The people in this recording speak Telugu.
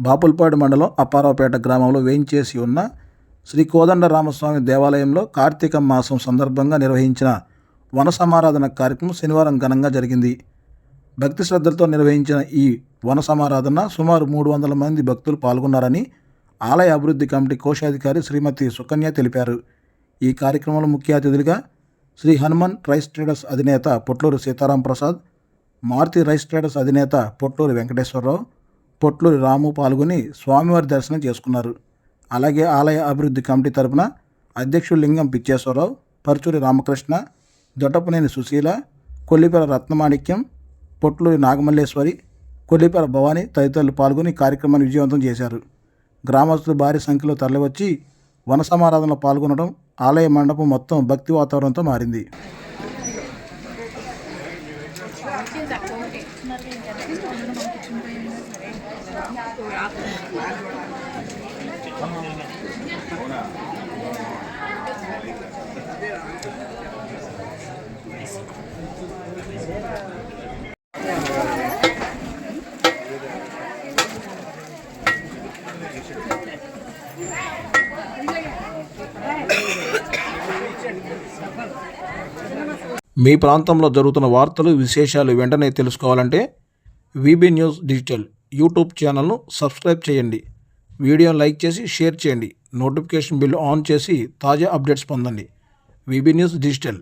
బాపుల్పాడు మండలం అప్పారావుపేట గ్రామంలో వేయించేసి ఉన్న శ్రీ కోదండ రామస్వామి దేవాలయంలో కార్తీక మాసం సందర్భంగా నిర్వహించిన వన సమారాధన కార్యక్రమం శనివారం ఘనంగా జరిగింది. భక్తి శ్రద్ధలతో నిర్వహించిన ఈ వన సమారాధన సుమారు మూడు వందల మంది భక్తులు పాల్గొన్నారని ఆలయ అభివృద్ధి కమిటీ కోశాధికారి శ్రీమతి సుకన్య తెలిపారు. ఈ కార్యక్రమంలో ముఖ్య అతిథులుగా శ్రీ హనుమాన్ రైస్ ట్రేడర్స్ అధినేత పొట్లూరు సీతారాం ప్రసాద్ మారుతి రైస్ ట్రేడర్స్ అధినేత పొట్లూరి వెంకటేశ్వరరావు పొట్లూరి రాము పాల్గొని స్వామివారి దర్శనం చేసుకున్నారు. అలాగే ఆలయ అభివృద్ధి కమిటీ తరపున అధ్యక్షుడు లింగం పిచ్చేశ్వరరావు పరుచూరి రామకృష్ణ దొట్టపనేని సుశీల కొల్లిపెర రత్నమాణిక్యం పొట్లూరి నాగమల్లేశ్వరి కొల్లిపర భవాని తదితరులు పాల్గొని కార్యక్రమాన్ని విజయవంతం చేశారు. గ్రామస్తులు భారీ సంఖ్యలో తరలివచ్చి వన సమారాధనలో పాల్గొనడం ఆలయ మండపం మొత్తం భక్తి వాతావరణంతో మారింది. మీ ప్రాంతంలో జరుగుతున్న వార్తలు విశేషాలు వెంటనే తెలుసుకోవాలంటే వీబీ న్యూస్ డిజిటల్ యూట్యూబ్ ఛానల్ను సబ్స్క్రైబ్ చేయండి. వీడియో లైక్ చేసి షేర్ చేయండి. నోటిఫికేషన్ బిల్ ఆన్ చేసి తాజా అప్డేట్స్ పొందండి. VB news digital.